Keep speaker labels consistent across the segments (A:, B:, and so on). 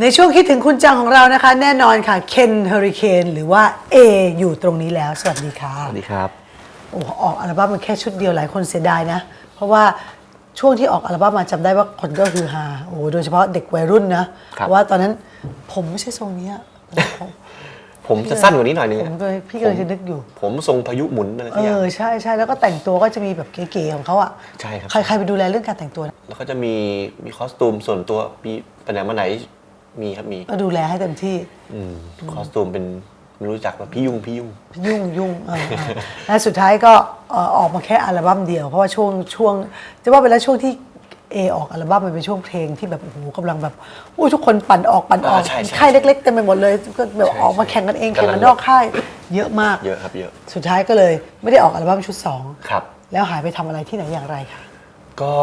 A: ในช่วงคิดถึงคุณจังของเรานะคะ แน่นอนค่ะเคนเฮอริเคนหรือว่า A อยู่ตรงนี้แล้ว สวัสดีค่ะ
B: สวัสดีครับ
A: โอ้ออกอัลบั้มมันแค่ชุดเดียวหลายคนเสียดายนะ เพราะว่าช่วงที่ออกอัลบั้มมาจำได้ว่าคนก็คือฮาโอ้โหโดยเฉพาะเด็กวัยรุ่นนะ
B: ครั
A: เพ
B: บ
A: ราะว่าตอนนั้นผมไม่ใช่ทรงเนี้ยผม
B: ผมจะสั้นกว่านี้หน่อยนึง
A: ผมก็พี่ก็เลยจะนึกอยู่
B: ผมทรงพายุหมุนอะไร
A: เอ
B: สักอย่าง
A: อใช่ใช่แล้วก็แต่งตัวก็จะมีแบบเก๋ๆของเขาอะ
B: ใช่ครับ
A: ใครใครไปดูแลเรื่องการแต่งตัวนะ
B: แล้วก็จะมีมีคอสตูมส่วนตัวมีไปไหนมาไหน มีครับมี
A: ก็ดูแลให้เต็มที่
B: อืมคอสตูมเป็นไม่รู้จักว่าพี่ยุ่งพี่ยุ่ง
A: ยุ่งยุ่งเออเออและสุดท้ายก็เอ่อออกมาแค่อัลบั้มเดียว เพราะว่าช่วงช่วง จะว่าไปแล้วช่วงที่เอออกอัลบั้มมันเป็นช่วงเพลงที่แบบโอ้โหกำลังแบบอู้ทุกคนปั่นออกปั่นออก
B: อ่าใช่ใช่
A: ค่ายเล็กๆเต็มไปหมดเลยก็แบบ
B: ใช่
A: ออกมา
B: ใช่
A: แข่งกันเอง
B: กำลัง
A: แข่งกันนอกค่ายเยอะมาก
B: เยอะครับเยอะ
A: สุดท้ายก็เลยไม่ได้ออกอัลบั้มชุดสอง
B: ครับ
A: แล้วหายไปทำอะไรที่ไหนอย่างไรคะ
B: ก็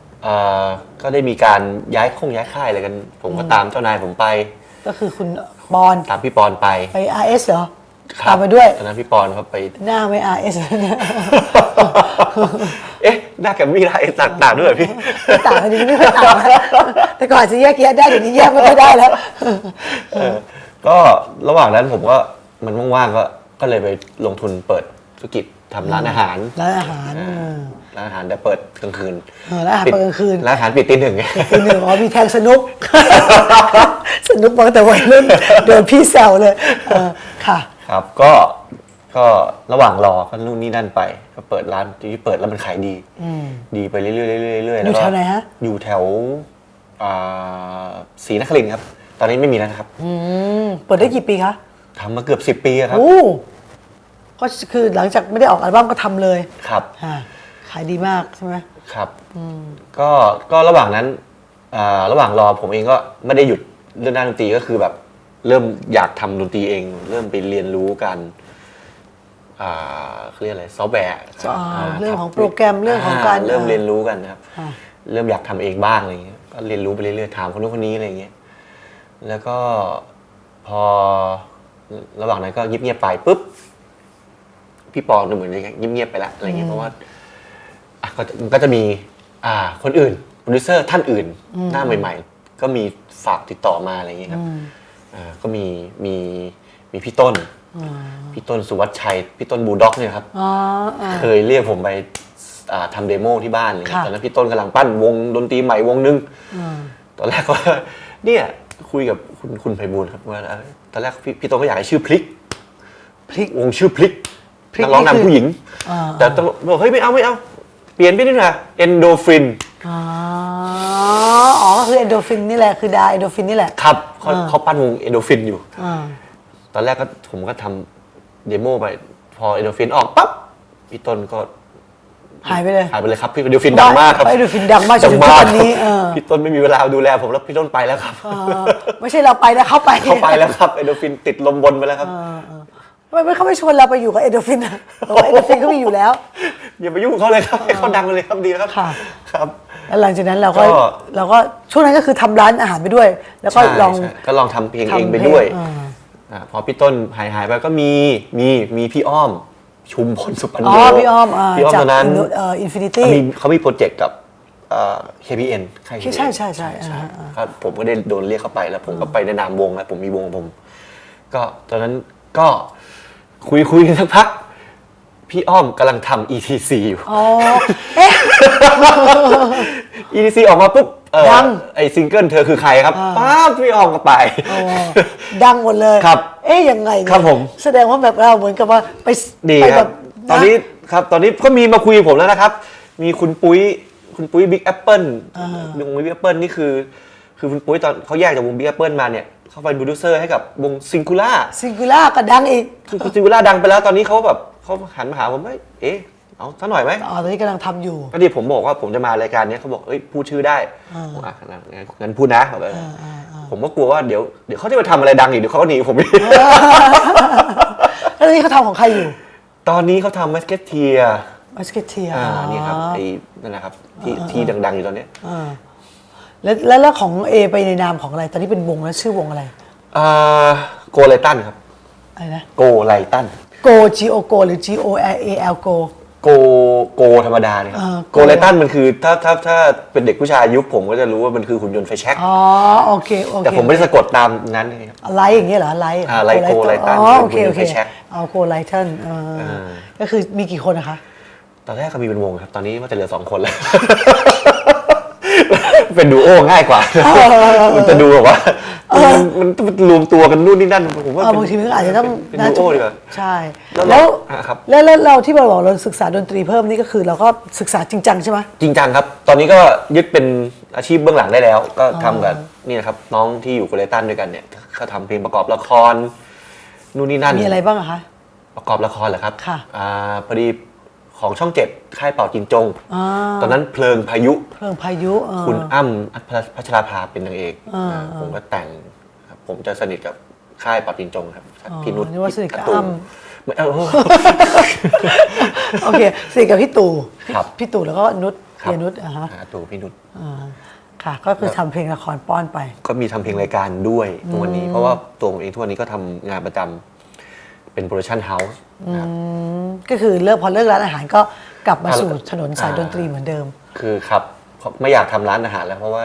B: เอ่อก็ได้มีการย้ายคงย้ายค่ายอะไรกัน ผมก็ตามเจ้านายผมไป
A: ก็คือคุณปอน
B: ตามพี่ปอนไป
A: ไป RS เหรอ
B: ครับ
A: ตามไปด้วย
B: ตอนนั้นพี่ปอนเขาไป
A: หน้าไม่ RS เนี่ย
B: เอ๊ะหน้าแกมมี่ได้ต่างต่างด้วยเหรอพี่
A: ไม่ต่างกันเดี๋ยวนี้ไม่ค่อยต่างแล้วแต่ก่อนอาจจะแยกแยะได้เดี๋ยวนี้แยกไม่ค่อยได้แล้ว
B: เออก็ระหว่างนั้นผมก็มันว่างๆก็ก็เลยไปลงทุนเปิดธุรกิจ ทำร้านอาหาร
A: ร้านอาหาร
B: อ่า
A: เออ
B: ร้านอาหารแต่เปิดกลางคืน
A: เออร้านอาหารเปิดกลางคืน
B: ร้านอาหารปิดตีหนึ่งไง
A: คือหนึ่งอ๋อมีแทงสนุก สนุกมาตั้งแต่วัยรุ่นโดนพี่แซวเลยเออค่ะ
B: ครับก็ก็ระหว่างรอก็นู่นนี่นั่นไป ก็เปิดร้านที่เปิดแล้วมันขายดีดีไปเรื่อยๆเรื่อยๆเรื่อยๆ
A: อยู่
B: แล้วก็
A: แถวไหนฮะ
B: อยู่แถวอ่าศรีนครินทร์ครับ ตอนนี้ไม่มีแล้วนะครับ
A: อืมเปิดได้กี่ปีคะ
B: ทำมาเกือบสิบปีอะครับ
A: โอ้ ก็คือหลังจากไม่ได้ออกอัลบั้มก็ทำเลย
B: ครับ
A: อ่าขายดีมากใช่ไหม
B: ครับก็ก็ระหว่างนั้นอ่าระหว่างรอผมเองก็ไม่ได้หยุดเรื่องด้านดนตรีก็คือแบบ เริ่มอยากทำดนตรีเอง เริ่มไปเรียนรู้กันอ่าเขาเรียกอะไรซอฟต์แวร์
A: อ่าเรื่องของโปรแกรมเรื่องของการ
B: เริ่มเรียนรู้กันนะครับ
A: อ่า
B: เริ่มอยากทำเองบ้างอะไรเงี้ย ก็เรียนรู้ไปเรื่อยๆ ถามคนนู้นคนนี้อะไรเงี้ย แล้วก็พอระหว่างนั้นก็เงียบๆไปปุ๊บ พี่ปอนดูเหมือนจะเงียบๆไปละอะไรเงี้ยเพราะว่าอะก็จะก็จะมี อ่า คนอื่นโปรดิวเซอร์ท่านอื่น หน้าใหม่ ๆ ก็มีฝากติดต่อมาอะไรอย่างเงี้ยครับอ่าก็มีมีมีพี่ต้นพี่ต้นสุวัชชัย พี่ต้นบูลด็อกเนี่ยครับ
A: อ๋ออ่า
B: เคยเรียกผมไปอ่าทำเดโมที่บ้านเลย
A: ค่ะ
B: ตอนนั้นพี่ต้นกำลังปั้นวงดนตรีใหม่วงนึงตอนแรกก็ เนี่ยคุยกับคุณคุณไพบูลย์ครับว่าเอ้ยตอนแรกพี่พี่ต้นก็อยากให้ชื่อพลิก
A: พลิก
B: วงชื่อพลิก
A: พลิก
B: นักร้อง
A: นี่คือ
B: นำผู้หญิง
A: อ่า
B: แต่ต้องบอกเฮ้ยไม่เอาไม่เอา เปลี่ยนไปนิดหน่อยเอนโดฟิน
A: อ๋อ อ๋อก็คือเอนโดฟินนี่แหละคือดาเอนโดฟินนี่แหละ
B: ครับเขาเขาปั้นวงเอนโดฟินอยู่
A: อ่า
B: ตอนแรกก็ผมก็ทำเดโมไป พอเอนโดฟินออกปั๊บพี่ต้นก็
A: หายไปเลย
B: หายไปเลยครับพี่เอนโดฟินดังมากครับ
A: เอนโดฟินดังมากจนถึงทุกวันนี้เออ
B: พี่ต้นไม่มีเวลาดูแลผมแล้วพี่ต้นไปแล้วครับ
A: เออไม่ใช่เราไปนะเขาไป
B: เขาไปแล้วครับเอนโดฟินติดลมบนไปแล้วครับ
A: ทำไมไม่เขาไม่ชวนเราไปอยู่กับเอนโดฟินอะบอกว่าเอนโดฟินเขามีอยู่แล้ว
B: อย่าไปยุ่งเขาเลยครับให้เขาดังเลยครับดีแล้วครับ
A: ค่ะ
B: ครับ
A: แล้วหลังจากนั้นเราก็
B: ก็
A: เราก็ช่วงนั้นก็คือทำร้านอาหารไปด้วย แล้วก็
B: ใช่
A: ลอง
B: ใช่ก็ลองทำเพลง
A: ทำ
B: เองไป
A: เพลง
B: ด้วย
A: อ่า
B: อ่าพอพี่ต้นหายหายไปก็มีมีมีพี่อ้อม ชุมพลสุปัน
A: อ๋
B: โน
A: อพี่อ้อมอ่า
B: พี่อ้อม
A: จาก
B: ตอนนั้น
A: เอ่ออินฟินิตี้
B: เขามีเขามีโปรเจกต์กับเอ่อ KPN ใคร
A: ใช่ใช่ใช่อ่าอ่า
B: ครับผมก็ได้โดนเรียกเข้าไปแล้วผมก็ไปในนามวงแล้วผมมีวงของผม ก็ตอนนั้นก็ คุยคุยกันสักพัก พี่อ้อมกำลังทำ ETC อยู่
A: อ๋อเอ๊ะ
B: ETC ออกมาปุ๊บเออ
A: ดัง
B: ไอซิงเกิลเธอคือใครครับป้าบพี่อ้อมก็ไป
A: อ๋อดังหมดเลย
B: ครับ
A: เอ๊ะยังไงเนี่ย
B: ครับผม
A: แสดงว่าแบบเราเหมือนกับว่าไป
B: ดี
A: ไป
B: ค
A: แบ
B: รับ
A: บ
B: ตอนนี้ครับตอนนี้ก็มีมาคุยกับผมแล้วนะครับ มีคุณปุ้ยคุณปุ้ยบิ๊กแอปเปิลวงบิ๊กแอปเปิลนี่คือ คือคุณปุ้ยตอนเขาแยกจากวงบิ๊กแอปเปิลมาเนี่ย เขาเป็นโปรดิวเซอร์ให้กับวงซิงคูล่า
A: ซิงคูล่าก็ดังอีก
B: คือซิงคูล่าดังไปแล้วตอนนี้เขาแบบเขาหันมาหาผมว่าเอ๊ะเอาสักหน่อยไหม
A: อ๋อตอนนี้กำลังทำอยู่
B: ก็ที่ผมบอกว่าผมจะมารายการเนี้ยเขาบอกเอ้ยพูดชื่อได้ผมอะงั้นงั้นพูดนะแบบผมก็กลัวว่าเดี๋ยวเดี๋ยวเขาจะไปทำอะไรดังอีกเดี๋ยวเขาก็หนีผมอีก
A: แล้วตอนนี้เขาทำของใครอยู่
B: ตอนนี้เขาทำมาสเก็ตเทีย
A: มาสเกตเทีย
B: อ่านี่ครับไอ้นั่นแหละครับที่ที่ดัง ๆ อยู่ตอนเนี้ย
A: แล้วแล้วแล้วของเอไปในนามของอะไร ตอนนี้เป็นวงแล้วชื่อวงอะไร
B: อ่าโกไลตันครับ
A: อะไรนะ
B: โกไลตัน
A: โก G O Go หรือ G O A L Go
B: โกโกธรรมดาเนี่ยครับ
A: เออ
B: โกไลตันมันคือถ้าถ้าถ้าเป็นเด็กผู้ชายยุคผมก็จะรู้ว่ามันคือหุ่นยนต์ไฟแช็ก
A: อ๋อโอเคโอเค
B: แต่ผมไม่ได้สะกดตามนั้นเลยครับ
A: ไลท์อย่างเงี้ยเหรอไลท์
B: อ่าไลท์โกไลตัน
A: อ๋อโอเคโอเค
B: เป็นไฟแช็ก
A: เอาโกไลทันเอออาก็คือมีกี่คนนะคะ
B: ตอนแรกก็มีเป็นวงครับ ตอนนี้ว่าจะเหลือสองคนแล้ว เป็นดูโอง่ายกว่า มันจะดูแบบว่ามันมันมันรวมตัวกันนู่นนี่นั่นผมว่า
A: เออบางทีมันก็อาจจะต้อง
B: เป็นดูโอดีกว่า
A: ใช่
B: แล้ว
A: แล้ว
B: อะครับ
A: แล้วแล้วเราที่เราบอกเราศึกษาดนตรีเพิ่มนี่ก็คือเราก็ศึกษาจริงจังใช่ไหม
B: จริงจังครับ ตอนนี้ก็ยึดเป็นอาชีพเบื้องหลังได้แล้ว ก็ทำกับนี่นะครับน้องที่อยู่โกเลตันด้วยกันเนี่ยเขาทำเพลงประกอบละครนู่นนี่นั่น
A: มีอะไรบ้างอะคะ
B: ประกอบละครเหรอครับ
A: ค่ะ
B: อ่าพอดี ของช่องเจ็ดค่ายเป่าจินจง
A: อ่า
B: ตอนนั้นเพลิงพายุ
A: เพลิงพายุเออ
B: คุณอ้ำพัชราภาเป็นนางเอก
A: อ่า
B: อ่าผมก็แต่งครับผมจะสนิทกับค่ายเป่าจินจงครับ
A: อ๋อ
B: พี่นุช
A: นึกว่าสนิทกับ
B: พี่
A: อ้ำ
B: ตู่ไม่เอา
A: โอเคสนิทกับพี่ตู่
B: ครับ
A: พี่ตู่แล้วก็นุช
B: ครับ
A: เพียนุชอะฮะ
B: อ่าตู่พี่นุช
A: อ่าค่ะก็คือทำเพลงละครป้อนไป
B: ก็มีทำเพลงรายการด้วยทุกวันนี้เพราะว่าตัวผมเองทุกวันนี้ก็ทำงานประจำ เป็นโปรดักชั่นเฮาส์นะครับ
A: อืมก็คือเลิกพอเลิกร้านอาหารก็กลับมา
B: อ่า
A: สู่ถนนสาย
B: อ่า
A: ดนตรีเหมือนเดิม
B: คือครับเพราะไม่อยากทำร้านอาหารแล้วเพราะว่า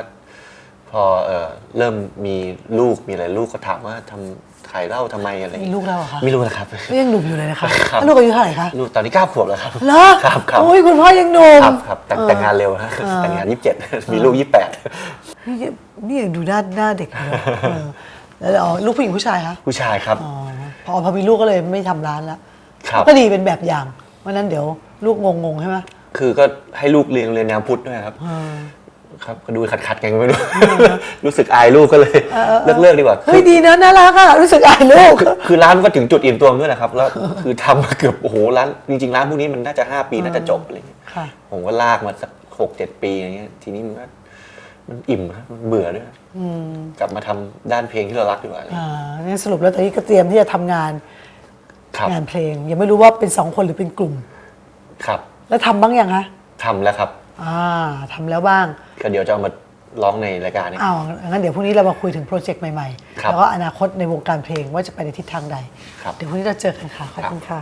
B: พอเอ่อเริ่มมีลูกมีอะไรลูกก็ถามว่าทำขายเหล้าทำไมอะไร
A: มีลูกแล้วเหรอคะ
B: ไม่รู้นะครับ
A: ก็ยังหนุ่มอยู่เลยนะคะ
B: ครับ
A: แล้วลูกอายุเท่าไหร่คะ
B: ลูกตอนนี้เก้าขวบแล้วครับ
A: เหรอ
B: ครับครับ
A: โอ้ยคุณพ่อยังหนุ่ม
B: ครับครับแต่งแต่งงานเร็วฮะ
A: อ่า
B: แต่งงานยี่สิบเจ็ดมีลูกยี่สิบแปด
A: นี่ยังนี่ยังดูหน้าหน้าเด็กอยู่เลยเออแล้วอ๋อลูกผู้หญิงผู้ชายคะ
B: ผู้ชายครับ
A: อ๋อ พอพอมีลูกก็เลยไม่ทำร้านแล้ว
B: ครับ
A: ก็ดีเป็นแบบอย่างเพราะฉะนั้นเดี๋ยวลูกงงๆใช่ไหม
B: คือก็ให้ลูกเรียนเรียนแนวพุทธด้วยครับ
A: อ่า
B: ครับก็ดูขัดขัดๆกันไม่รู้ รู้สึกอายลูกก็เลยเลิกเลิกดีกว่า
A: เฮ้ยดีนะน่ารักอะรู้สึกอายลูก
B: คือคือร้านมันก็ถึงจุดอิ่มตัวด้วยนะครับ แล้วคือทำมาเกือบโอ้โหร้านจริงๆร้านพวกนี้มันน่าจะห้าปีน่าจะจบอะไรอย่างเงี้ย
A: ค่ะ
B: ผมก็ลากมาสักหกเจ็ดปีอย่างเงี้ยทีนี้มันก็ มันอิ่มครับมันเบื่อด้วยกลับมาทำด้านเพลงที่เรารักดีกว่า
A: อ่างั้นสรุปแล้วตอนนี้ก็เตรียมที่จะทำงาน
B: ครับ
A: งานเพลง ยังไม่รู้ว่าเป็นสองคนหรือเป็นกลุ่ม
B: ครับ
A: แล้วทำบ้างยังคะ
B: ทำแล้วครับ
A: อ่าทำแล้วบ้าง
B: ก็เดี๋ยวจะเอามาร้องในรายการนี้
A: อ้าวงั้นเดี๋ยวพรุ่งนี้เรามาคุยถึงโปรเจกต์ใหม่ ๆ
B: ครับ
A: แล้วก็อนาคตในวงการเพลงว่าจะไปในทิศทางใด
B: ครับ
A: เดี๋ยวพรุ่งนี้เราเจอกันค่ะ ขอบคุณค่ะ